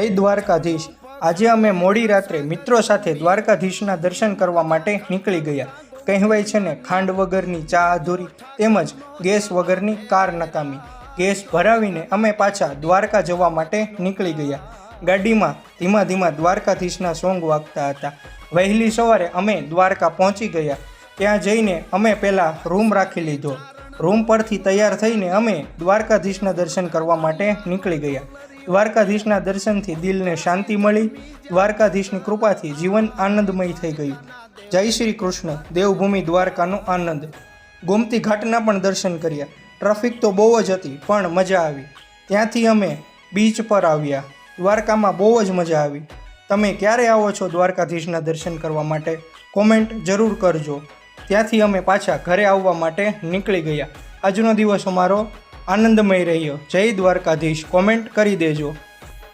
જય દ્વારકાધીશ. આજે અમે મોડી રાત્રે મિત્રો સાથે દ્વારકાધીશના દર્શન કરવા માટે નીકળી ગયા. કહેવાય છે ને, ખાંડ વગરની ચા અધૂરી, તેમજ ગેસ વગરની કાર નકામી. ગેસ ભરાવીને અમે પાછા દ્વારકા જવા માટે નીકળી ગયા. ગાડીમાં ધીમા ધીમા દ્વારકાધીશના સોંગ વાગતા હતા. વહેલી સવારે અમે દ્વારકા પહોંચી ગયા. ત્યાં જઈને અમે પહેલાં રૂમ રાખી લીધો. રૂમ પરથી તૈયાર થઈને અમે દ્વારકાધીશના દર્શન કરવા માટે નીકળી ગયા. દ્વારકાધીશના દર્શનથી દિલને શાંતિ મળી. દ્વારકાધીશની કૃપાથી જીવન આનંદમય થઈ ગયું. જય શ્રી કૃષ્ણ. દેવભૂમિ દ્વારકાનો આનંદ. ગોમતી ઘાટના પણ દર્શન કર્યા. ટ્રાફિક તો બહુ જ હતી, પણ મજા આવી. ત્યાંથી અમે બીચ પર આવ્યા. દ્વારકામાં બહુ જ મજા આવી. તમે ક્યારે આવો છો દ્વારકાધીશના દર્શન કરવા માટે? કોમેન્ટ જરૂર કરજો. ત્યાંથી અમે પાછા ઘરે આવવા માટે નીકળી ગયા. આજનો દિવસ અમારો આનંદમય રહ્યો. જય દ્વારકાધીશ. કોમેન્ટ કરી દેજો.